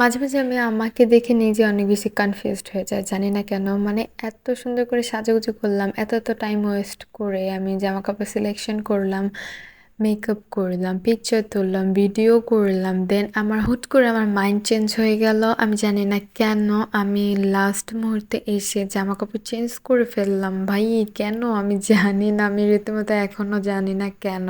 মাঝে, মাঝে আমি আমাকে দেখে নিজে অনেক বেশি কনফিউজড হয়ে যায় জানি না কেন? মানে এত সুন্দর করে সাজুগুজু করলাম, এত, এত টাইম ওয়েস্ট করে আমি জামা কাপড় সিলেকশন করলাম, মেকআপ করলাম, পিকচার তুললাম, ভিডিও করলাম। দেন আমার হুট করে আমার মাইন্ড চেঞ্জ হয়ে গেল। আমি জানি না কেন? আমি লাস্ট মুহূর্তে এসে জামা কাপড় চেঞ্জ করে ফেললাম। ভাই কেন? আমি জানি না। আমি রীতিমতো এখনও জানি না কেন?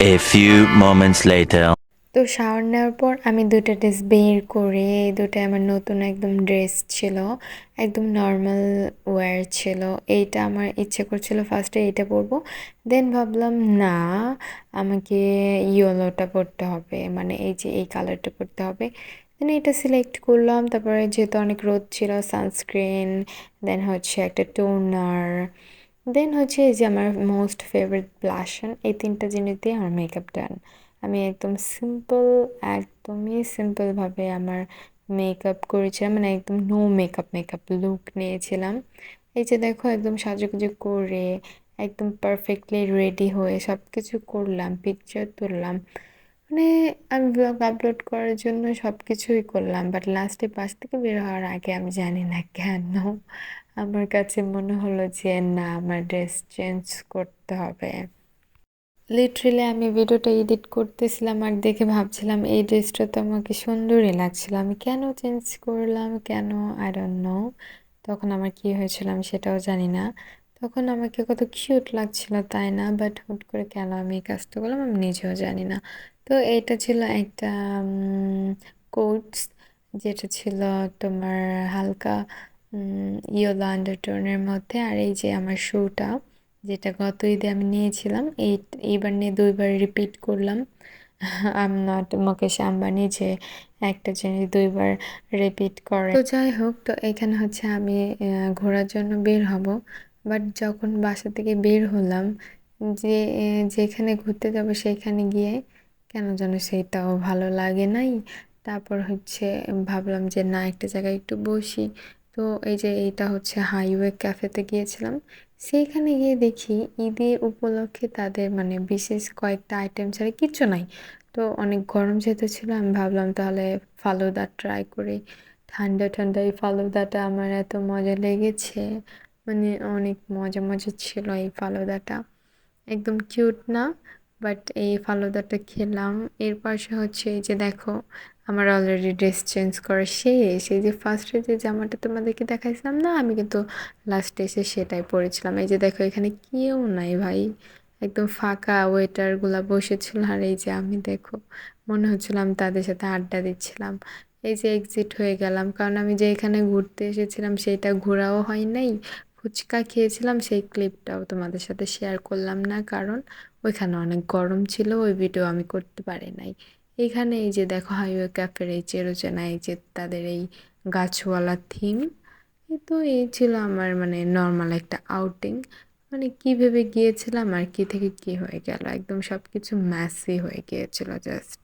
A few moments later. তো শাওয়ার নেওয়ার পর আমি দুটো ড্রেস বের করে দুটো আমার নতুন একদম ড্রেস ছিল, একদম নর্মাল ওয়্যার ছিল। এইটা আমার ইচ্ছে করছিল ফার্স্টে এইটা পরবো। দেন ভাবলাম, না, আমাকে ইয়েলোটা পরতে হবে। মানে এই যে এই কালারটা পরতে হবে। দেন এটা সিলেক্ট করলাম। তারপরে যেহেতু অনেক রোদ ছিল সানস্ক্রিন দেন হচ্ছে একটা টোনার দেন হচ্ছে এই যে আমার মোস্ট ফেভারিট ব্লাশন এই তিনটা জিনিস দিয়ে আমার মেকআপ ডান আমি একদম সিম্পল একদমই সিম্পলভাবে আমার মেকআপ করেছিলাম মানে একদম নো মেকআপ মেকআপ লুক নিয়েছিলাম। এই যে দেখো, একদম সাজুগুজু করে, একদম পারফেক্টলি রেডি হয়ে সব কিছু করলাম পিকচার তুললাম। মানে আমি ব্লগ আপলোড করার জন্য সব কিছুই করলাম বাট লাস্টে বাস থেকে বের হওয়ার আগে আমি জানি না কেন আমার কাছে মনে হলো যে না, আমার ড্রেস চেঞ্জ করতে হবে। লিটারেলি আমি ভিডিওটা এডিট করতেছিলাম আর দেখে ভাবছিলাম, এই ড্রেসটা তো আমাকে সুন্দরই লাগছিল। আমি কেন চেঞ্জ করলাম? কেন? আই ডোন্ট নো তখন আমার কি হয়েছিল আমি সেটাও জানি না। তখন আমাকে কত কিউট লাগছিল, তাই না? বাট হুট করে কেন আমি এই কাজটা করলাম আমি নিজেও জানি না। তো এইটা ছিল একটা কোটস যেটা ছিল তোমার হালকা ইয়েলো আন্ডারটোনের মধ্যে। আর এই যে আমার শুটা যেটা গত ঈদে আমি নিয়েছিলাম, এই, এইবার নিয়ে দুইবার রিপিট করলাম। আম নট মুকেশ আম্বানি যে একটা জিনিস দুইবার রিপিট করে। তো যাই হোক, তো এখানে হচ্ছে আমি ঘোরার জন্য বের হব। বাট যখন বাসা থেকে বের হলাম, যে যেখানে ঘুরতে যাব সেখানে গিয়ে কেন যেন সেটাও ভালো লাগে নাই। তারপর হচ্ছে ভাবলাম যে, না, একটা জায়গায় একটু বসি। তো এই যে, এইটা হচ্ছে হাইওয়ে ক্যাফেতে গিয়েছিলাম। সেইখানে গিয়ে দেখি ঈদের উপলক্ষে তাদের মানে বিশেষ কয়েকটা আইটেম ছাড়া কিচ্ছু নাই। তো অনেক গরম যেহেতু ছিল, আমি ভাবলাম তাহলে ফালুদা ট্রাই করি। ঠান্ডা ঠান্ডা এই ফালুদাটা আমার এত মজা লেগেছে। মানে অনেক মজা মজা ছিল এই ফালুদাটা। একদম কিউট না? বাট এই ফালুদাটা খেলাম। এর পাশে হচ্ছে এই যে দেখো, আমার অলরেডি ড্রেস চেঞ্জ করা শেষ। এই যে ফার্স্টে যে জামাটা তোমাদেরকে দেখাইছিলাম না, আমি কিন্তু লাস্টে এসে সেটাই পরেছিলাম। এই যে দেখো, এখানে কেউ নাই ভাই। একদম ফাঁকা ওয়েটারগুলো বসেছিল। আর এই যে আমি দেখো, মনে হচ্ছিল আমি তাদের সাথে আড্ডা দিচ্ছিলাম। এই যে এক্সিট হয়ে গেলাম। কারণ আমি যে এখানে ঘুরতে এসেছিলাম সেইটা ঘোরাও হয় নাই। ফুচকা খেয়েছিলাম, সেই ক্লিপটাও তোমাদের সাথে শেয়ার করলাম না। কারণ ওইখানে অনেক গরম ছিল, ওই ভিডিও আমি করতে পারি নাই। এখানে এই যে দেখো হাইওয়ে ক্যাফের এই চেরোচেনা এই যে তাদের এই গাছওয়ালা থিম তো এই ছিল আমার মানে নর্মাল একটা আউটিং মানে কী ভেবে গিয়েছিলাম আর কী থেকে কী হয়ে গেল, একদম সব কিছু ম্যাসি হয়ে গিয়েছিল জাস্ট